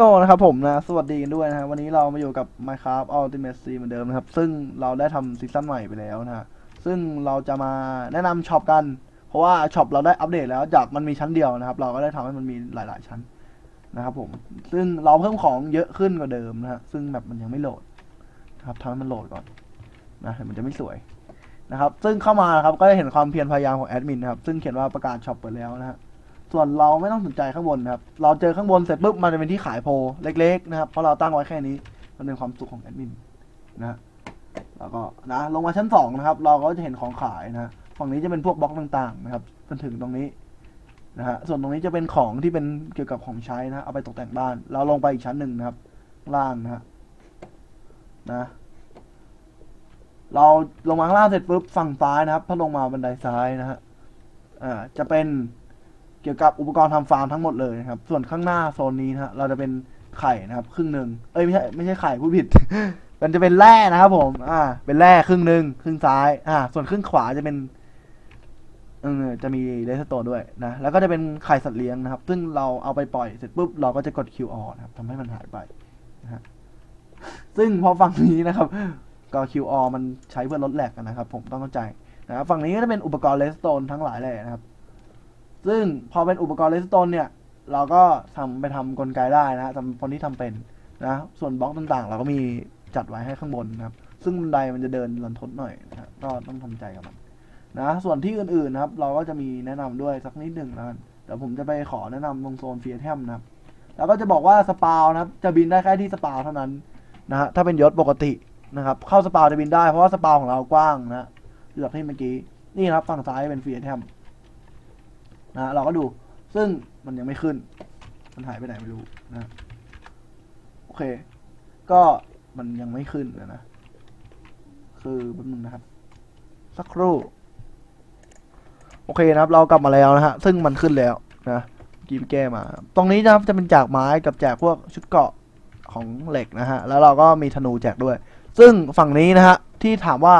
ก็นะครับผมนะ สวัสดีกันด้วยนะฮะวันนี้เรามาอยู่กับ Minecraft Ultimate C เหมือนเดิมนะครับ ซึ่งเราได้ทำซีซั่นใหม่ไปแล้วนะฮะซึ่งเราจะมาแนะนำช็อปกัน เพราะว่าช็อปเราได้อัปเดตแล้วจากมันมีชั้นเดียวนะครับ เราก็ได้ทำให้มันมีหลาย ๆ ชั้นนะครับผม ซึ่งเราเพิ่มของเยอะขึ้นกว่าเดิมนะฮะซึ่งแบบมันยังไม่โหลดนะครับทำให้มันโหลดก่อนนะมันจะไม่สวยนะครับ ซึ่งเข้ามานะครับก็จะเห็นความเพียรพยายามของแอดมินนะครับซึ่งเขียนว่าประกาศช็อปเปิดแล้วนะฮะ ส่วนเราไม่ต้องสนใจข้างบนนะครับ เราเจอข้างบนเสร็จปุ๊บมันจะเป็นที่ขายโพลเล็ก ๆ นะครับ เพราะเราตั้งไว้แค่นี้มันเป็นความสุขของแอดมินนะฮะแล้วก็นะลงมาชั้นสองนะครับ เราก็จะเห็นของขายนะฮะฝั่งนี้จะเป็นพวกบล็อกต่างๆนะครับจนถึงตรงนี้นะฮะส่วนตรงนี้จะเป็นของที่เป็นเกี่ยวกับของใช้นะฮะเอาไปตกแต่งบ้าน เราลงไปอีกชั้นหนึ่งนะครับ ล่างนะฮะนะ เราลงมาล่างเสร็จปุ๊บฝั่งซ้ายนะครับ ถ้าลงมาบันไดซ้ายนะฮะอ่าจะเป็น เกี่ยวกับอุปกรณ์ทำฟาร์มทั้งหมดเลยนะครับ ส่วนข้างหน้าโซนนี้นะเราจะเป็นไข่นะครับ ครึ่งหนึ่งเอ้ยไม่ใช่ไม่ใช่ไข่ผู้ผิด มันจะเป็นแร่นะครับผม อ่า เป็นแร่ครึ่งหนึ่งครึ่งซ้าย อ่า ส่วนครึ่งขวาจะเป็นเออจะมีเลสโตด้วยนะ แล้วก็จะเป็นไข่สัตว์เลี้ยงนะครับ ซึ่งเราเอาไปปล่อยเสร็จปุ๊บเราก็จะกด QR นะครับทำให้มันหายไปนะฮะซึ่งพอฝั่งนี้นะครับ ก็ QR มันใช้เพื่อลดแหลกนะครับ ผมต้องเข้าใจนะครับฝั่งนี้ก็จะเป็นอุปกรณ์เลสโตนทั้งหลายเลยนะครับ ซึ่งพอเป็นอุปกรณ์เลสโตนเนี่ยเราก็ทำไปทำกลไกได้นะสำคนที่ทำเป็นนะส่วนบล็อกต่างๆ เราก็มีจัดไว้ให้ข้างบนนะครับ ซึ่งบันไดมันจะเดินลันทดหน่อยนะฮะก็ต้องทำใจกับมันนะส่วนที่อื่นๆนะครับ เราก็จะมีแนะนำด้วยสักนิดหนึ่งแล้วกันเดี๋ยวผมจะไปขอแนะนำตรงโซนเฟียเทมนะครับ แล้วก็จะบอกว่าสปาวนะครับ จะบินได้แค่ที่สปาวเท่านั้นนะฮะถ้าเป็นยศปกตินะครับ เข้าสปาวจะบินได้เพราะว่าสปาวของเรากว้างนะฮะเลือกที่เมื่อกี้นี่ครับฝั่งซ้ายเป็นเฟียเทม นะเราก็ดู ซึ่งมันยังไม่ขึ้น มันหายไปไหนไม่รู้นะโอเค ก็มันยังไม่ขึ้นนะนะ คือแป๊บนึงนะครับ สักครู่ โอเคนะครับ เรากลับมาแล้วนะฮะ ซึ่งมันขึ้นแล้วนะกีมแก้มา ตรงนี้นะครับจะเป็นจากไม้กับแจกพวกชุดเกาะของเหล็กนะฮะ แล้วเราก็มีธนูแจกด้วย ซึ่งฝั่งนี้นะฮะที่ถามว่า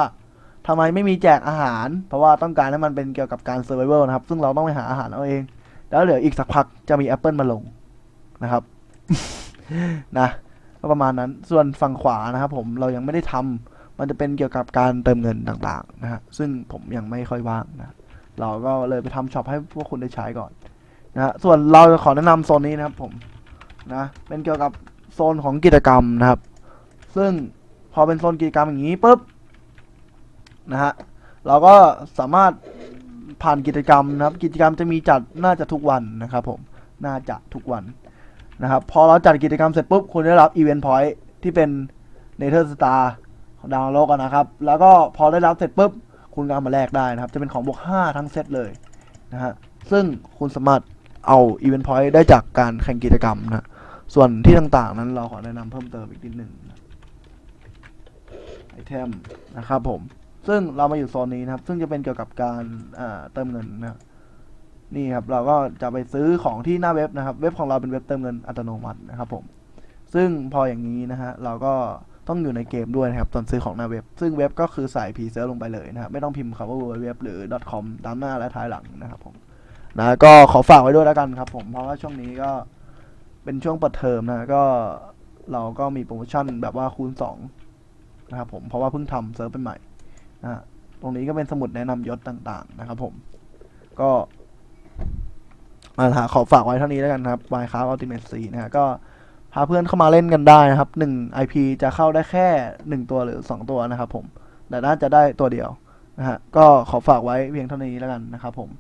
ทำไมไม่มีแจกอาหาร เพราะว่าต้องการให้มันเป็นเกี่ยวกับการเซอร์ไ a เวลนะครับ ซึ่งเราต้องไปหาอาหารเอาเอง แล้วเดี๋ยวอีกสักพักจะมีแอปเปิลมาลงนะครับ นะก็ประมาณนั้น ส่วนฝั่งขวานะครับ ผมเรายังไม่ได้ทำมันจะเป็นเกี่ยวกับการเติมเงินต่างๆนะฮะ ซึ่งผมยังไม่ค่อยว่างนะ เราก็เลยไปทำช็อปให้พวกคุณได้ใช้ก่อนนะฮะส่วนเราจะขอแนะนำโซนนี้นะครับผมนะ เป็นเกี่ยวกับโซนของกิจกรรมนะครับ ซึ่งพอเป็นโซนกิจกรรมอย่างนี้ปุ๊บ นะฮะเราก็สามารถผ่านกิจกรรมนะครับกิจกรรมจะมีจัดน่าจะทุกวันนะครับผมน่าจะทุกวันนะครับพอเราจัดกิจกรรมเสร็จปุ๊บคุณได้รับอีเวนต์พอยท์ที่เป็นเนเธอร์สตาร์ของดาวโลกนะครับแล้วก็พอได้รับเสร็จปุ๊บคุณก็เอามาแลกได้นะครับ จะเป็นของบวก 5 ทั้งเซตเลยนะฮะซึ่งคุณสามารถเอาอีเวนต์พอยต์ได้จากการแข่งกิจกรรมนะส่วนที่ต่างๆ นั้นเราขอแนะนำเพิ่มเติมอีกนิดหนึ่งไอเทมนะครับผม ซึ่งเรามาอยู่โซนนี้นะครับ ซึ่งจะเป็นเกี่ยวกับการเติมเงินนะครับนี่ครับเราก็จะไปซื้อของที่หน้าเว็บนะครับ เว็บของเราเป็นเว็บเติมเงินอัตโนมัตินะครับผมซึ่งพออย่างนี้นะฮะเราก็ต้องอยู่ในเกมด้วยนะครับตอนซื้อของหน้าเว็บ ซึ่งเว็บก็คือใส่พีเซลลงไปเลยนะครับไม่ต้องพิมพ์คำว่าเว็บหรือ .com ตามหน้าและท้ายหลังนะครับผมนะก็ขอฝากไว้ด้วยแล้วกันครับผมเพราะว่าช่วงนี้ก็เป็นช่วงเปิดเทอมนะก็เราก็มีโปรโมชั่นแบบว่าคูณ2นะครับผมเพราะว่าเพิ่งทำเซิร์ฟเป็นใหม่ นะตรงนี้ก็เป็นสมุดแนะนำยศต่างๆ นะครับผม ก็มาละขอฝากไว้เท่านี้แล้วกันครับ Minecraft Ultimate 4นะฮะก็พาเพื่อนเข้ามาเล่นกันได้นะครับ1 IP จะเข้าได้แค่ 1 ตัวหรือ 2 ตัวนะครับผม แต่น่าจะได้ตัวเดียวนะฮะ ก็ขอฝากไว้เพียงเท่านี้แล้วกันนะครับผม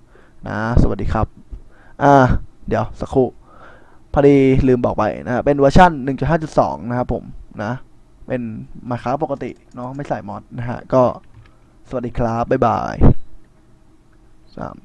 นะ สวัสดีครับ อ่า เดี๋ยวสักครู่ พอดีลืมบอกไปนะฮะเป็นเวอร์ชัน1.5.2 นะครับผม นะ เป็นมาค้าปกติเนาะ ไม่ใส่มอดนะฮะ ก็ สวัสดีครับ บ๊ายบายสาม